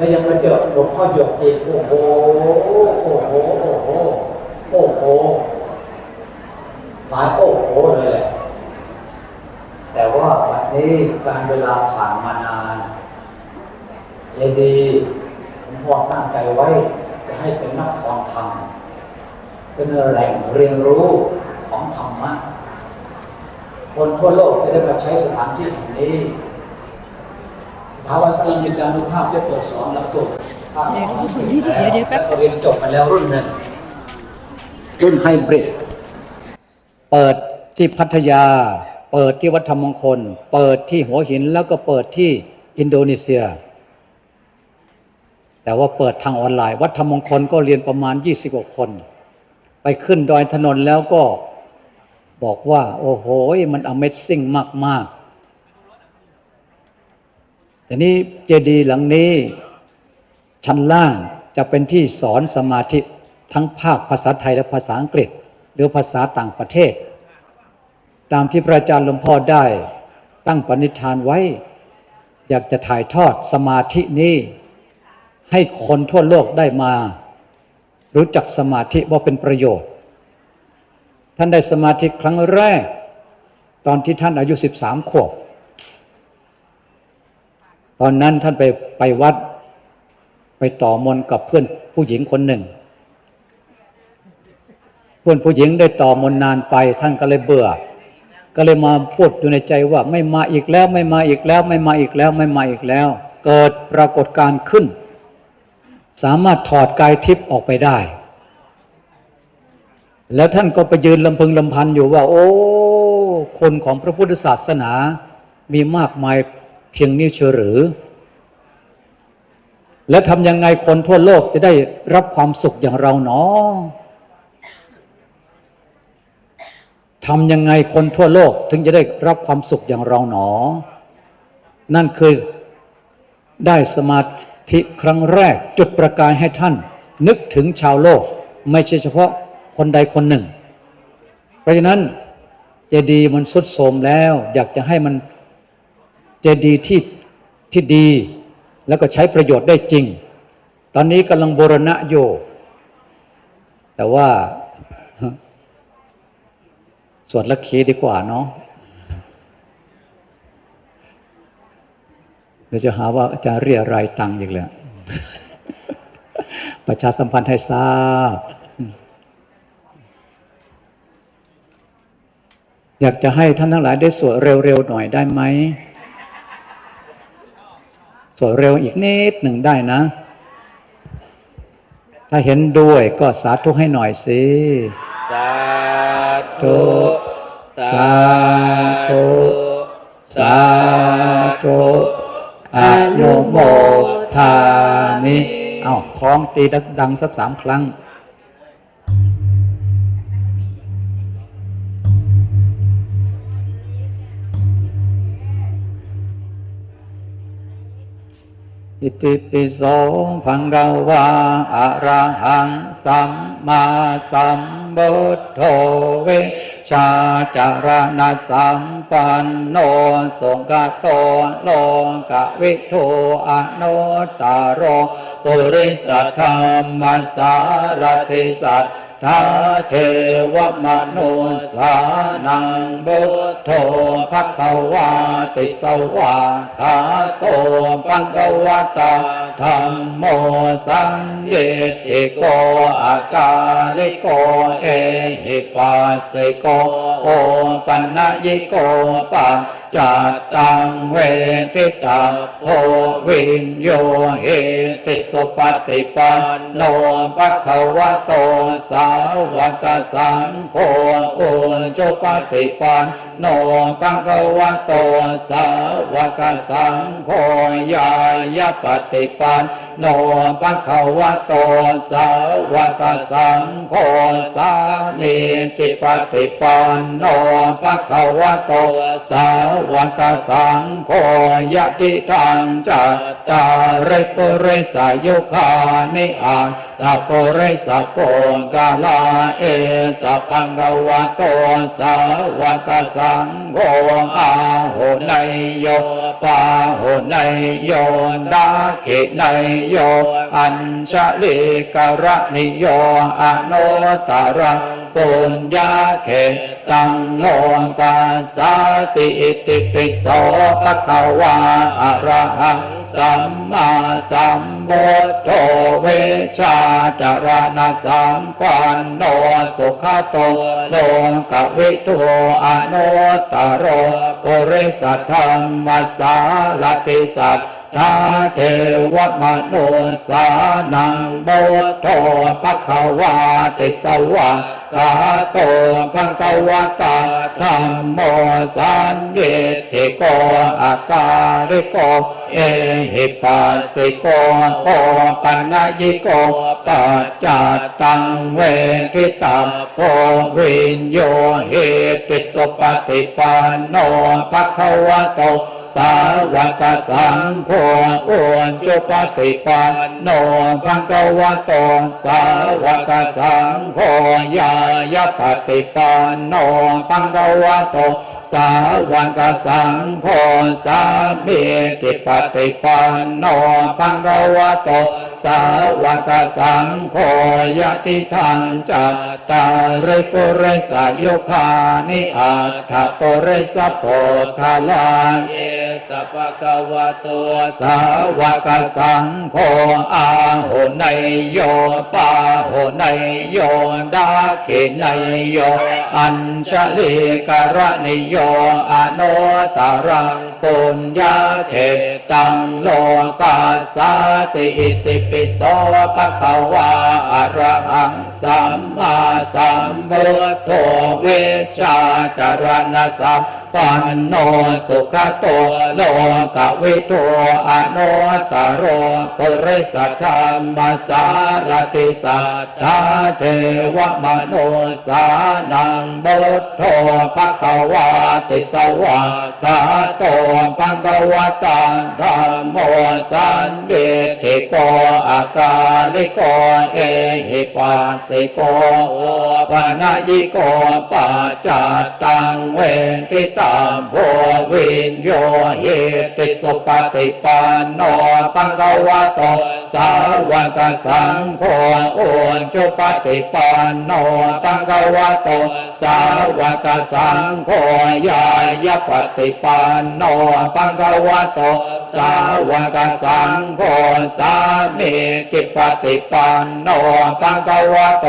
แล้วยังมาเจอหลวงพ่อหยกอีกโอ้โหโอ้โหโอ้โหโอ้โหหลายโอ้โหเลยแหละแต่ว่าวันนี้การเวลาผ่านมานานเจดีย์หวงพ่อตั้งใจไว้ จะให้เป็นนักฟังธรรมเป็นแหล่งเรียนรู้ของธรรมะคนทั่วโลกจะได้มาใช้สถานที่แห่งนี้ ถามว่าการมีการดูภาพจะเปิดสอนหลักสูตรภาพสอนเดี๋ยวเดี๋ยวเดี๋ยวแป๊บแล้วก็เรียนจบมาแล้วรุ่นหนึ่งรุ่นไฮบริดเปิดที่พัทยา เปิดที่วัดธรรมมงคล เปิดที่หัวหินแล้วก็เปิดที่อินโดนีเซีย แต่ว่าเปิดทางออนไลน์ วัดธรรมมงคลก็เรียนประมาณ 20กว่าคน ไปขึ้นดอยถนนแล้วก็บอกว่า โอ้โห มัน Amazing มาก ๆ แต่นี้เจดีย์หลังนี้ชั้นล่างจะเป็นที่สอนสมาธิทั้งภาคภาษาไทยและภาษาอังกฤษ หรือภาษาต่างประเทศ ตามที่พระอาจารย์หลวงพ่อได้ตั้งปณิธานไว้ อยากจะถ่ายทอดสมาธินี้ ให้คนทั่วโลกได้มา รู้จักสมาธิว่าเป็นประโยชน์ ท่านได้สมาธิครั้งแรก ตอนที่ท่านอายุ 13 ขวบ ตอนนั้นท่านไปไปวัด ไปต่อมนกับเพื่อนผู้หญิงคนหนึ่ง เพื่อนผู้หญิงได้ต่อมนนานไป ท่านก็เลยเบื่อ ก็เลยมาพูดอยู่ในใจว่าไม่มาอีกแล้ว ไม่มาอีกแล้ว ไม่มาอีกแล้วไม่มาอีกแล้ว เกิดปรากฏการณ์ขึ้น สามารถถอดกายทิพย์ออกไปได้ แล้วท่านก็ไปยืนลำพึงลำพันอยู่ว่า โอ้ คนของพระพุทธศาสนามีมากมาย เพียงนี้เชียวหรือ แล้วทำยังไงคนทั่วโลกจะได้รับความสุขอย่างเราเนาะทำยังไงคนทั่วโลกถึงจะได้รับความสุขอย่างเราหนอ นั่นคือได้สมาธิครั้งแรกจุดประกายให้ท่าน นึกถึงชาวโลก ไม่ใช่เฉพาะคนใดคนหนึ่ง เพราะฉะนั้นเจดีมันสุดโทมแล้ว อยากจะให้มัน เจดีย์ที่ที่ดี แล้วก็ใช้ประโยชน์ได้จริง ตอนนี้กำลังบูรณะอยู่ แต่ว่าสวดละคีดีกว่าเนาะเดี๋ยวจะหาว่าอาจารย์เรียรายตังอีกแล้ว ประชาสัมพันธ์ให้ทราบ อยากจะให้ท่านทั้งหลายได้สวดเร็วๆหน่อยได้ไหม สวดเร็วอีกนิดหนึ่งได้นะ ถ้าเห็นด้วยก็สาธุให้หน่อยสิ สาธุ สาธุ สาธุอนุโมทามิ เอาคล้องตีดังๆสักสามครั้ง อิติปิโสภังกวาอะระหังสัมมาสัมพุทโธเวชาจารณะสัมปันโนสงกโตโลกวิทูอนุตตโรปุริสัทธรรมสารติสัท ธาเทวมนุสานังบุตโธภควาติสวาคาโตปังกวตาธรรมโมสังเยติโกอากาลิโกเอหิปัสสิโกโอปัญญิโกปั จัตตังเวทิตาโพวินโยเหติสุปฏิปันโนภะคะวะโตสาวกสังโฆ อุจุปฏิปันโนภะคะวะโตสาวกสังโฆยายาปฏิปันโนภะคะวะโตสาวกสังโฆสามีติปฏิปันโนภะคะวะโตสาวกสังโฆยะติทังจัตตาริปุริสายุคานิอา ตาปุริสโปกาลาเอสะพังกวะโตสาวกสังโฆอาโหนยโยปาโหนยโยดาขินยโย อัญชลิกระนิโยอโนตารังปุญญาเขตังโลกาสาติอิติปิโสภะคะวาอะระหัง สัมมาสัมพุทโธเวชาจารณะสัมปันโนสุขโตโลกวิทูอนุตตรโรปุริสัทธรรมสาลติสัตทาเทวมนุสานังโบโทภะคะวาติสวะ กาโตภะคะวตาธรรมโมสันเยติโกอาการิโก เอหิปัสสิโกโอปัญญิโกปัจจัตตังเวทิตาโพวินโยเหติสุปฏิปันโนภะคะวะโต สาวกสังโฆโอนจุปฏิปันโนภังกวะโตสาวกสังโฆยายปฏิปันโนภังกวะโตสาวกสังโฆสามีกิปฏิปันโนภังกวะโต สาวกสังโฆยติทังจัตตาริปุริสายุคานิอัตถปุริสโพธาลาเยสัพพะคะวะโตสาวกสังโฆอาโหนยโยปาโหนยโยดาขินยโย อัญชลิกระนิโยอโนตารัง ปุญญาเทตังโลกาสาติอิติปิโสปะคะวาอะระหังสัมมาสัมพุทโธเวชาจารณะสัม ปันโนสุขโตโลกวิโตอโนตารโรปุริสธรรมสารติสัทธาเทวมโนสานังบุตโธภะคะวาติสวะคาโตภะควะตังธัมโมสันเดติโกอาการิโกเอหิปัสสิโกโอปะนายิโกปัจจัตตังเวทิตาโพวิญโยเหติสุปฏิปันโนปังกวะโต สาวกสังโฆโอนจุปฏิปันโนปังกวะโตสาวกสังโฆยายปฏิปันโนปังกวะโตสาวกสังโฆสามีจิปฏิปันโนปังกวะโต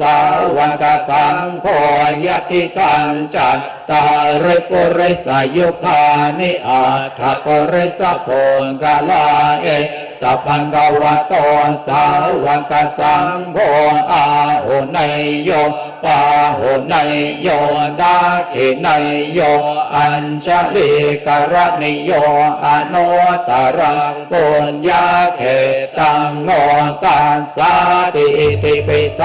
สาวกสังโฆยะติตังจัตตาริปุริสายุคานิอาถปุริสโพกาลาเอ สัพพังกวะโตสาวกสังโฆอาโหนยโย ปาโหนยโยดาขินยโยอัญชลิกระนิโยอโนตรังปุญญาเขตังโนกาสาติติปิโส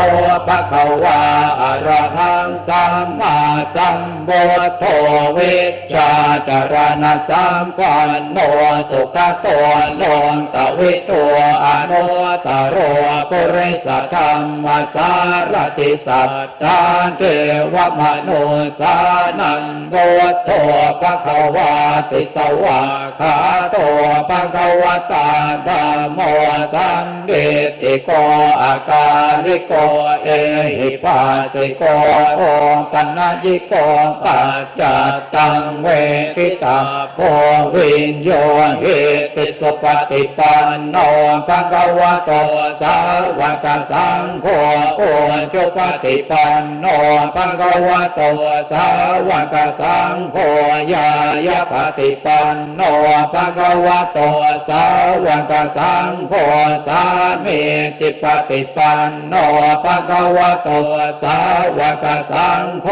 ภะคะวาอระหังสัมมาสัมพุทโธเวชชาจารณะสัมปันโนสุขโตโลกวิตัวอนุตรโรปุริสธรรมสารติสัตตาเทวมโนสานังโบโทภะคะวาติสวาขาโตภะคะวตาธรรมโมสังเด ติโกอาการิโกเอหิปัสสิโกโอปัญญิโกปัจจตังเวทิตาโพวินโยเหติสุปฏิปันโนภะคะวะโตสาวกสังโฆโอจุปฏิปันโนภะคะวะโตสาวกสังโฆยายะปฏิปันโนภะคะวะโตสาวกสังโฆสามีจิปฏิปันโนภะคะวะโตสาวกสังโฆ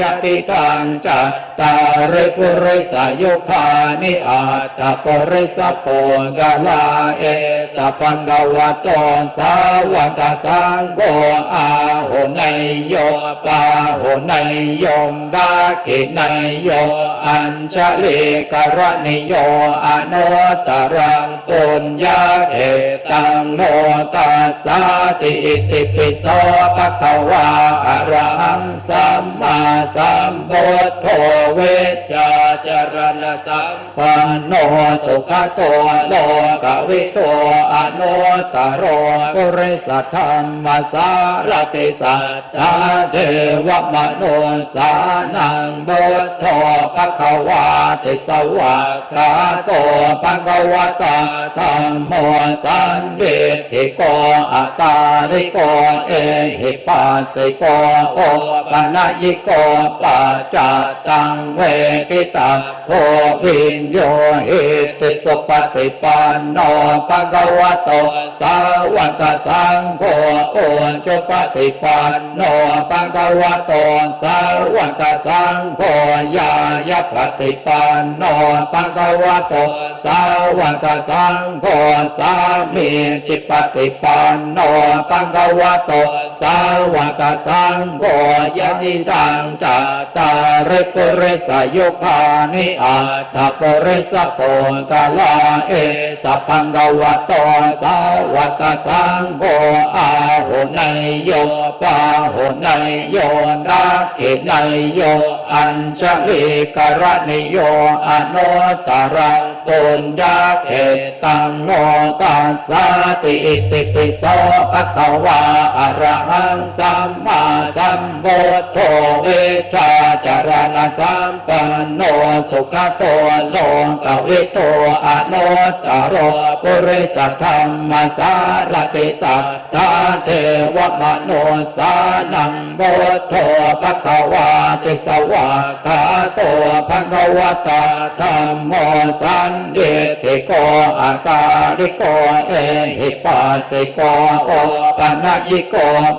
ยะติตังจัตตาริปุริสายุคานิอาตาปริสโปกาลาเอสัพพังกวะโตสาวกสังโฆอาโหนโยปาโหนโยดาขินโย อัญชลิกรณิโยอนุตตรังปุญญาเอตังโนตัสสาติติปิโสภะคะวาอะระหังสัมมาสัมพุทโธเวชาจรณสัมปันโนสุขโตโลกวิโตอนุตตโรปุริสัทธรรมสารติสัทธาเทวมโนสานังบุตโธภะคะวาติสวากาโตภะคะวตาธรรมโมสันเดธิโกอัตาริโกเอหิปัสสิโกโอปัญญิโกปัจจตังเวทิตาโพวินโยเอติสุปฏิปันโนภะคะวะโตสาวกสังโฆโอจุปฏิปันโนภะคะวะโตสาวกสังโฆยายะปฏิปันโนภะคะวะโตสาวกสังโฆสามีจิปฏิปันโนภะคะวะโตสาวกสังโฆยะติตังจัตตาริปุริสยุคานิอาตาปุริสโปกาลาเอสัพังกวะโตสาวกสังโฆอาหุนยโยปาหุนยโยนาคินยโยอัญชลิการณิโยอนุตตรั งปุญญาเขตังโนตัสสติอิติปิโสภะคะวาอะระหังสัมมาสัมพุทโธเวชาจารณสัมปันโนสุขโตโลกวิโตอนุตตโรปุริสธรรมสารติสัทธาเทวมโนสานังพุทโธภะคะวาติสวากขาโตภะคะวตาธรรมโมสันเดติโกอาการิโกเอหิปัสสิโกโอปัญญิโก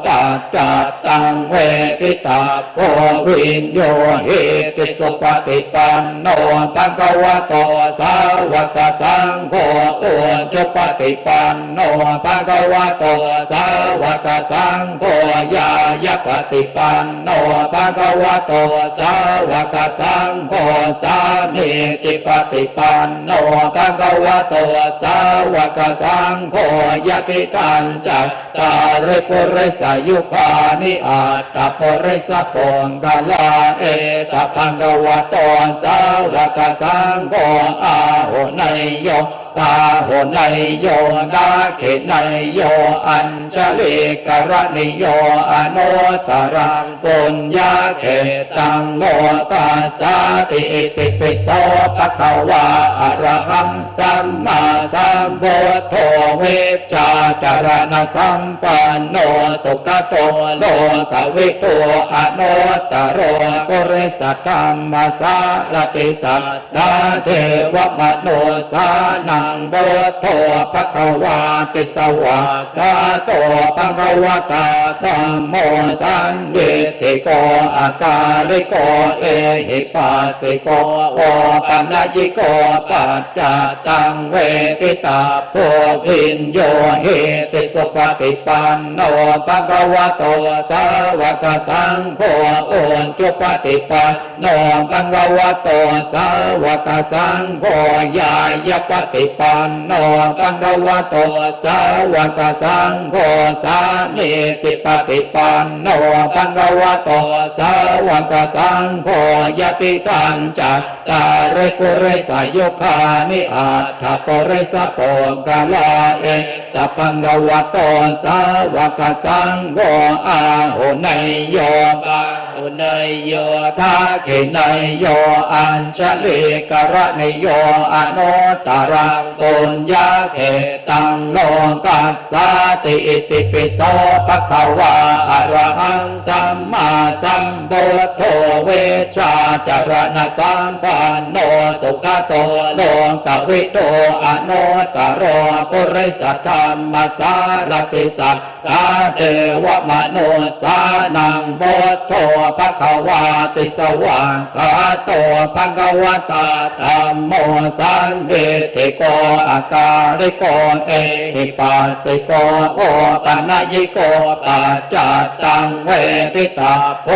ปัจจตังเวทิตาโพวินโยเอติสุปฏิปันโนภะคะวะโตสาวกสังโฆโอจุปฏิปันโนภะคะวะโตสาวกสังโฆยายปฏิปันโนภะคะวะโตสาวกสังโฆสามีจิปฏิปันโนภะคะวะโตสาวกสังโฆยะติตันจัตตาริปุริสายุคานิอาตตปุริสโปงกาลาเอสัพพังกวะโตสาวกสังโฆอาหุนยโย ปาหุนยโยนาขินยโยอัญชลิกรณิโยอนุตรังปุญญาเขตังโลกัสสาติอิติปิโสภะคะวาอะระหังสัมมาสัมพุทโธเวชาจารณสัมปันโนสุขโตโลกวิโตอนุตโรปุริสธรรมสารติสัทธาเทวมโนสานังพุทโธภะคะวาติสวากาโตภะคะวตาธัมโมสันเดติโกอาการิโกเอหิปัสสิโกโอปัญญิโกปัจจตังเวทิตาโพวินโยเฮติสุปฏิปันโนภะคะวะโตสาวกสังโฆโอนจุปฏิปันโนภะคะวะโตสาวกสังโฆยายปฏิปันโนภะคะวะโตสาวกสังโฆสามีติปฏิปันโนภะคะวะโตสาวกสังโฆยติตังจัตตาริปุริสายุคานิอาถาปุริสโปกาลาเอสัพพังกวะโตสาวกสังโฆอาหุนยโยปาหุนยโยทาขินยโยอัญชลิกรณิโยอนุตตรังปุญญาเขตังโลกัสสาติอิติปิโสภะคะวาอะระหังสัมมาสัมพุทโธเวชาจารณสัมปันโนสุขโตโลกวิโตอนุตตโรปุริสธรรมสารติสัทธาเทวมโนสานังโบโทภควาติสวางคาโตภควตาธรรมโมสันเวทิโกอาการิโกเอหิปัสสิโกโอปะนะยิโกปัจจัตตังเวทิตาโพ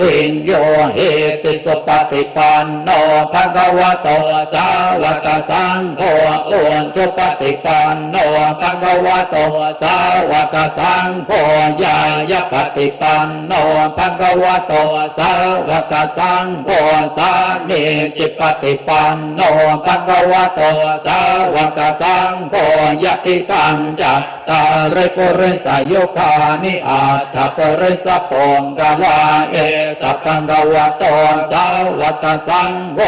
วินโยเหติสุปฏิปันโนภะคะวะโตสาวกสังโฆโอนจุปฏิปันโนภะคะวะโตสาวกสังโฆญายปฏิปันโนภะคะวะโตสาวกสังโฆสามีจิปฏิปันโนภะคะวะโตสาววกสังโฆยติตังจัตตาริปุริสายุคานิอาทัปริสะปงกวาเอสัพพังกวโตสาวกสังโฆ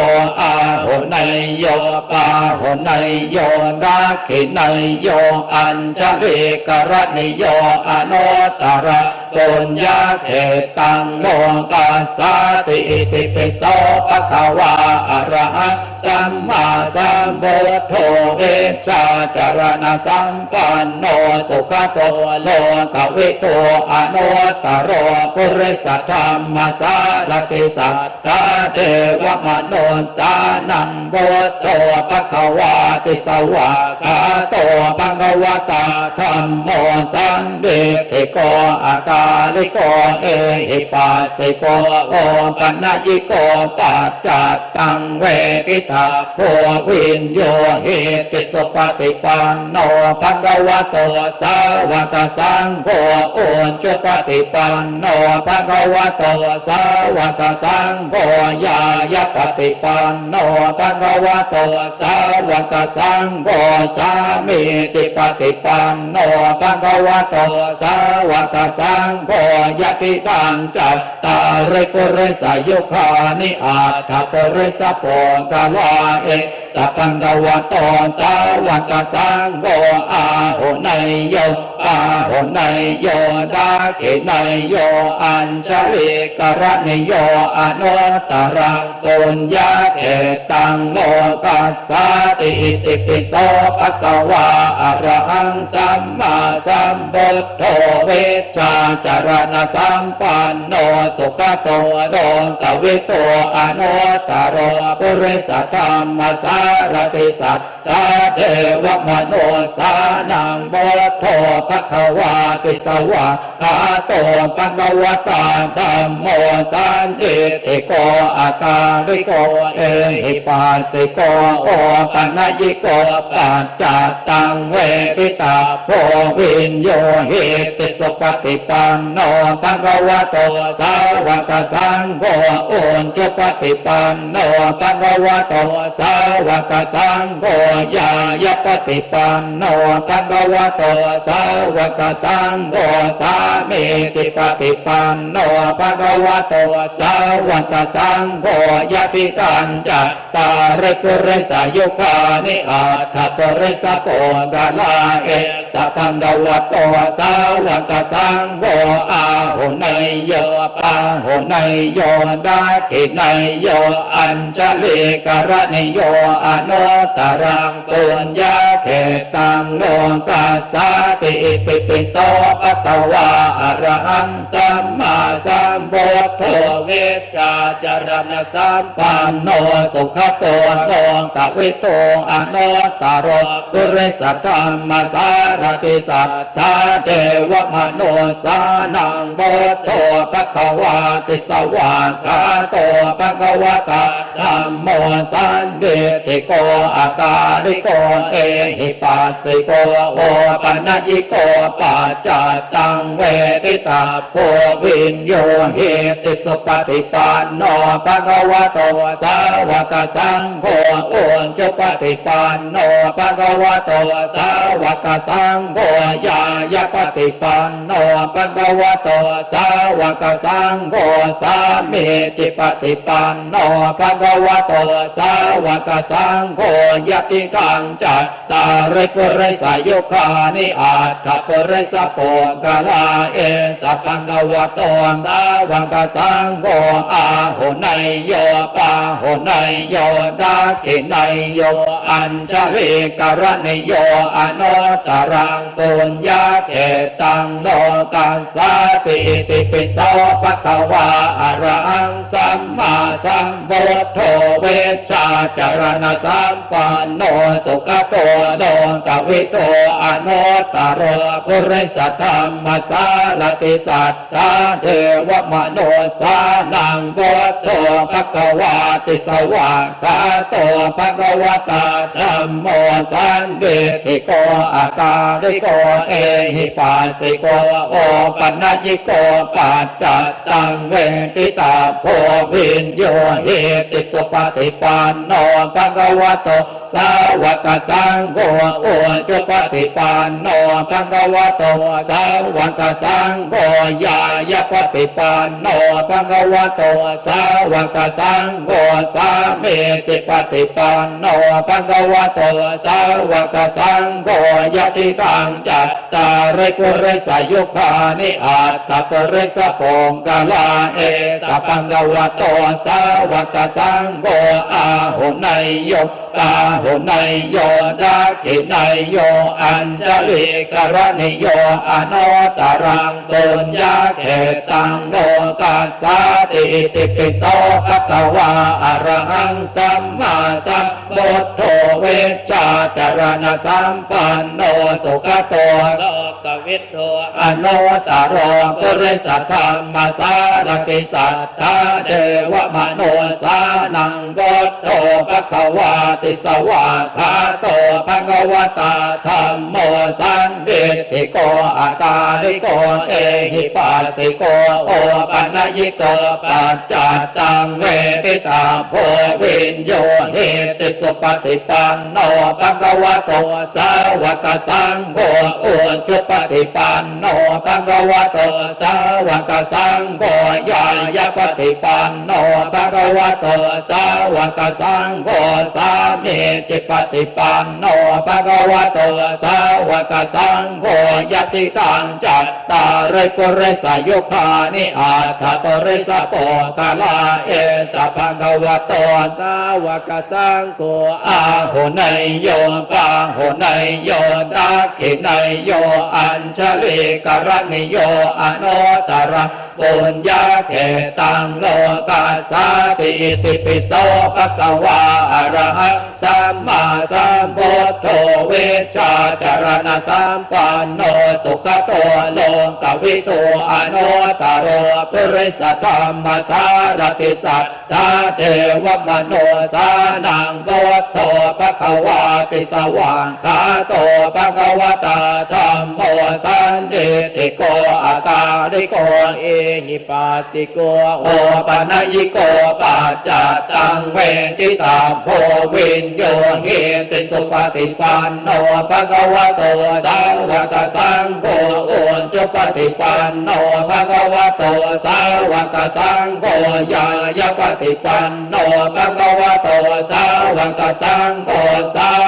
อาหุนยโยปาหุนยโยนาคินยโยอัญชลิกรณิโยอโนตระ ปุญญาเขตังโลกัสสติอิติปิโสภะคะวาอะระหะสัมมาสัมพุทโธเวชาจารณสัมปันโนสุขโตโลกวิโตอโนตตโรปุริสธรรมสารติสัทธาเทวมโนสานังโบโตภะคะวาติสวากาโตภะคะวตาธรรมโมสันเดติโกอาตาลิโกเอหิปัสสิโกโอปัญญิโกปัจจัตตังเวกิตาโพวินโยเหติสุปฏิปันโนภะคะวะโตสาวกสังโฆโอนจุปฏิปันโนภะคะวะโตสาวกสังโฆญายปฏิปันโนภะคะวะโตสาวกสังโฆสามีติปฏิปันโนภะคะวะโตสาวกสังงโฆยติตังจัตตาริปุริสายุคานิอาทัปริสะโปกวาเอสัพพังกวะโตสาวกสังโฆอาหุนยโยอาหุนยโยดาขินยโยอัญชลิกรณิโยอนุตรังปุญญาเขตังโลกัสสติติปิโสภะคะวาอะระหังสัมมาสัมพุทโธเวชาจารณสัมปันโนสุขโตโดกวิโตอนุตตรปุริสธรรมสารติสัทธาเทวมโนสานังโบโทภควาติสวะคาโตภะคะวตาธรรมโมสันติติโกอาการิโกเอหิปัสิโกโอปัญญิโกปัจจตังเวทิตาโพวินโยหิติสุปฏิปันโนภะคะวะโตสาวกสังโฆโอนจุปฏิปันโนภะคะวะโตสาววกสังโฆญายปฏิปันโนภะคะวะโตสาวกสังโฆสามีติปฏิปันโนภะคะวะโตสาวกสังโฆยะปิตัญจัตตาริกุริสายุคานิอาทัปริสะโปกาลาเอ สัพพังกวะโตสาวกสังโฆอาหุนยโยปาหุนยโยดาขินยโยอัญชลิกรณิโยอนุตรังปุญญาเขตังโลกัสสาติอิปิโสภะคะวาอรหังสัมมาสัมพุทโธเวชาจรณสัมปันโนสุขโตโลกวิโตอนุตตรปุริสธรรมสารติสัทธาเทวมโนสานังบโตภะคะวาติสวากาโตภะคะวตาธรรมโมสันเดติโกอาการิโกเอหิปัสสิโกโอปัญญิโกปัจจตังเวทิตาโพวินโยหิติสุปฏิปันโนภะคะวะโตสาวกสังโฆอนจุปฏิปันโนภะคะวะโตสาวกสังงโฆญายปฏิปันโนภะคะวโตสาวกสังโฆสามีจิปฏิปันโนภะคะวโตสาวกสังโฆยติกังจัตตาริปุริสายุคานิอาทัปริสโปกาลาเอสัพพังกวโตสาวกสังโฆอาหุนายโยปาหุนายโยดากินายโยอัญชลิกรณิโยอนุตตรังปุญญาเกตังโลกัสสติติปิโสภะคะวาอะระ มมาสัมพุทโธเวชาจารณสัมปันโนสุขโตโดกวิโตอนุตตรปุริสธรรมสารติสัทธาเทวมโนสานังพุทโธภะควาติสวากขาโตภะคะวตาธัมโมสันเดติโกอาตาริโกเอหิปัสสิโกโอปัญญิโกปัจจตังเวทิตาโพวินโยเฮติสุปฏิปันโนภะคะวะโตสาวกสังโฆโอจุปฏิปันโนภะคะวะโตสาวกสังโฆยายปฏิปันโนภะคะวะโตสาวกสังโฆสาเมติปฏิปันโนภะคะวะโตสาวกสังโฆยติตังจัตตาริปุริสายุคานิอัตตปริสโปงกาลาเอสัพังกวะโตสาวกสังโฆอาหุนายโยตาหุนายโยดากินายโยอัญจลิกรณิโยอนุตรังตุญญาเขตังโลกัสสาติติปิโสภะคะวาอรหังสัมมาสัมพุทโธเวชาจารณสัมปันโนสุขโตโลกวิทโตอนุตตรปุริสธรรมสารติสัทธาเวมโนสานังพุทโตภะคะวาติสวาคาโตภะคะวตาธรรมโมสังเดติโกอาตาลิโกเอหิปัสสิโกโอปัญญิโกปัจจัตตังเว ทิตาโพวินโยเฮติสุปฏิปันโนภะคะวะโตสาวกสังโฆโอจุปฏิปันโนภะคะวะโตสาวกสังโฆยายปฏิปันโนภะคะวะโตสาวกสังโฆสามีจิปฏิปันโนภะคะวะโตสาวกสังโฆยติตังจัตตาริปุริสายุคานิอัตถปริสโปกาลาเอสสัพพะวะโตสาวกสังโฆอาหุนายโยปาหุนายโยตักขินายโยอัญชลิกรณิโยอนุตระ ปุญญาเขตังโลกัสสาติติปิโสภะคะวาอระหังสัมมาสัมพุทโธเวชาจารณะสัมปันโนสุขโตโลกวิโตอนุตตรปุริสธรรมสารติสัทธาเทวมโนสานังพุทโธภะคะวาติสว่างคาโตภะคะวตาธรรมโมสันเดติโกอาตาริโกเอหิปัสสิโกโอปะนยิโกปัจจตังเวทิตาโพวินโยเฮติสุปฏิปันโนภะคะวะโตสาวกสังโฆโอนจุปฏิปันโนภะคะวะโตสาวกสังโฆยายปฏิปันโนภะคะวะโตสาวกสังโฆสามี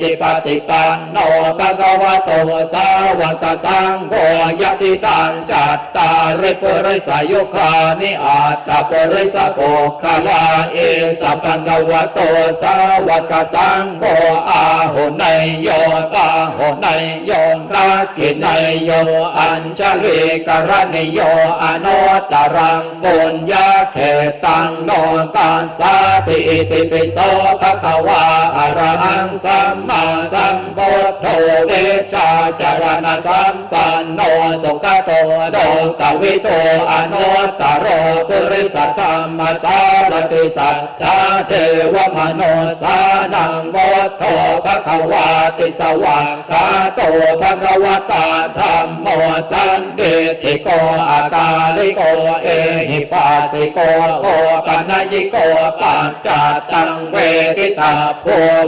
จิปฏิปันโนภะคะวะโตสาวกสังโฆยติตังจัตตาริปุริสายุคานิอัตตปริสโภคลาเอสัพพังกวะโตสาวกสังโฆอาหุนยโยปาหุนยโยรากินยโยอัญชลิกรณิโยอนุตรังบุญญาเขตังโนกัสสาติติปิโสภะคะวาอะระหังสัมมาสัมพุทโธเวชชาจารณะสัมปันโนสุขโตโดกวิโตอนุตตรปุริสธรรมสารติสัทธาเทวมโนสานังพุทโธภะคะวาติสวากขาโตภะคะวตาธรรมโมสันเดติโกอาตาลิโกเอหิปัสสิโกโอปัญญิโกปัจจตังเวทิตาโพ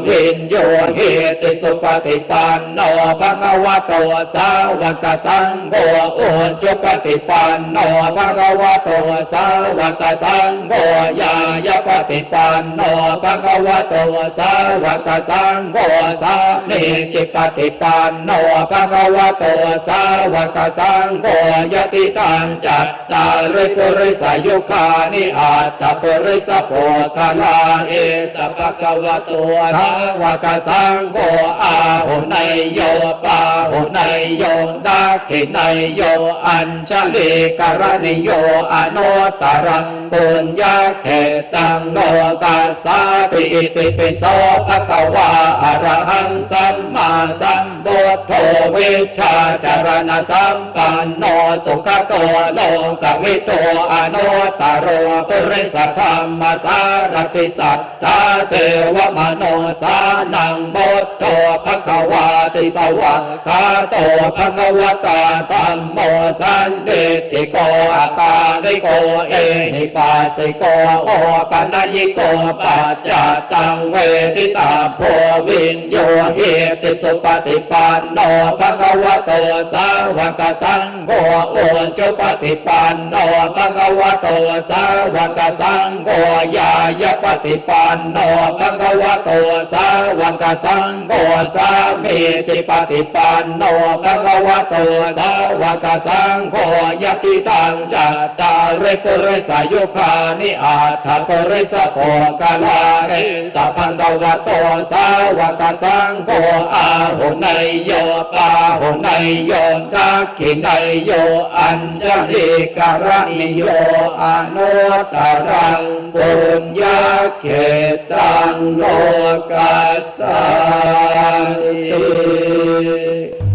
วินโยเฮติสุปฏิปันโนภะคะวะโตสาวกสังโฆโอสุปฏิปันโนภะคะวะโตสาวกสังโฆยายปฏิปันโนภะคะวะโตสาวกสังโฆสามีจิปฏิปันโนภะคะวะโตสาวกสังโฆยติตังจัตตาริปุริสายุคานิอัตตปุริสโพธาลาเอสัพพะคะวะโตสาวกสังโฆอาหุนยโยปาหุนยโยดาขินยโยอัญชลิกรณิโยอโนตรังปุญญาเขตังโลกาสาปิอิติปิโสภะคะวะอะระหังสัมมาสัมพุทโธวิชาจารณสัมปันโนสุขโตโลกวิโตอโนตโรปุริสธรรมสารติสัทธาเทวมโนสานังพุทโธภะคะวาติสวะคาโตภะคะวะตาธัมโมสันเดติโกอาตาลิโกเอหิปัสสิโกโอปัญญิโกปัจจตังเวทิตาโพวินโยเฮติสุปฏิปันโนภะคะวะโตสาวกสังโฆโอสุปฏิปันโนภะคะวะโตสาวกสังโฆยายะปฏิปันโนภะคะวะโตสาวกกสังโฆสามีติปฏิปันโนภะคะวะโตสาวกสังโฆยติตังจัตตาริปุริสายุคานิอาถาปุริสโภกาลาเรสัพพันตวะโตสาวกสังโฆอาหุนยโยปาหุนยโยทักขินยโยอัญชลิกรณิโยอนุตตรังปุญญาเขตังโลกัสติ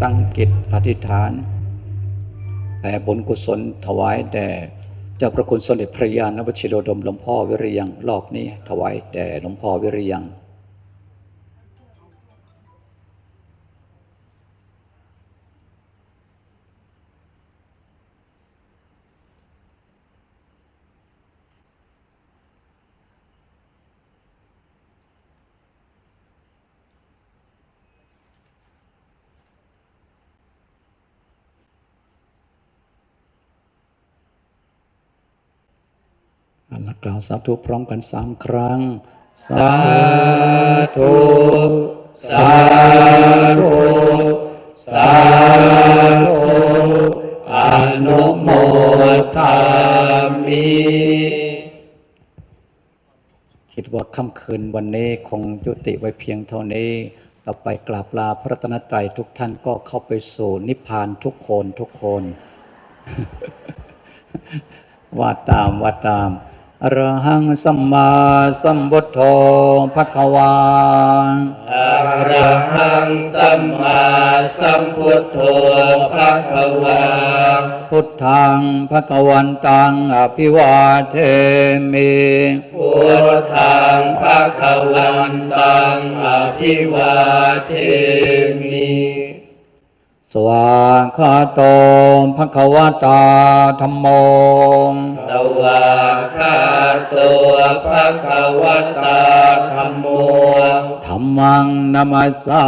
ตั้งกิจอธิษฐานแผ่ผลกุศลถวายแด่เจ้าพระคุณสมเด็จพระยาณวชิโรดมหลวงพ่อวิริยังรอบนี้ถวายแด่หลวงพ่อวิริยัง กล่าวสาธุพร้อมกันสามครั้ง สาธุ สาธุ สาธุ อนุโมทามิ คิดว่าค่ำคืนวันนี้คงยุติไว้เพียงเท่านี้ ต่อไปกราบลาพระรัตนตรัยทุกท่านก็เข้าไปสู่นิพพานทุกคนทุกคนว่าตามว่าตาม อรหังสัมมาสัมพุทโธภะคะวาอะระหังสัมมาสัมพุทโธภะคะวา พุทธังภะคะวันตังอภิวาเทมิพุทธังภะคะวันตังอภิวาเทมิ สวาคาโตภะคะวตาธรรมโมสวาคาโตภะคะวะตาธัมโมธรรมังนัมัสสา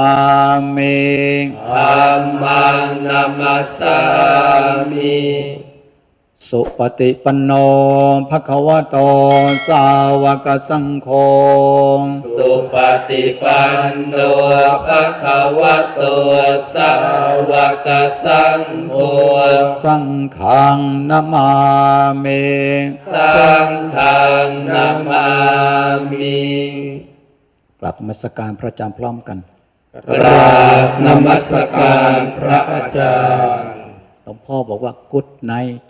มิธัมมังนัมสสามิ สุปฏิปันโนภะคะวะโตสาวกสังโฆสุปฏิปันโนภะคะวะโตสาวกสังโฆสังฆังนามามิสังฆังนามามิกลับนมาสการพระอาจารย์พร้อมกันกราบนมัสการพระอาจารย์หลวงพ่อบอกว่า good night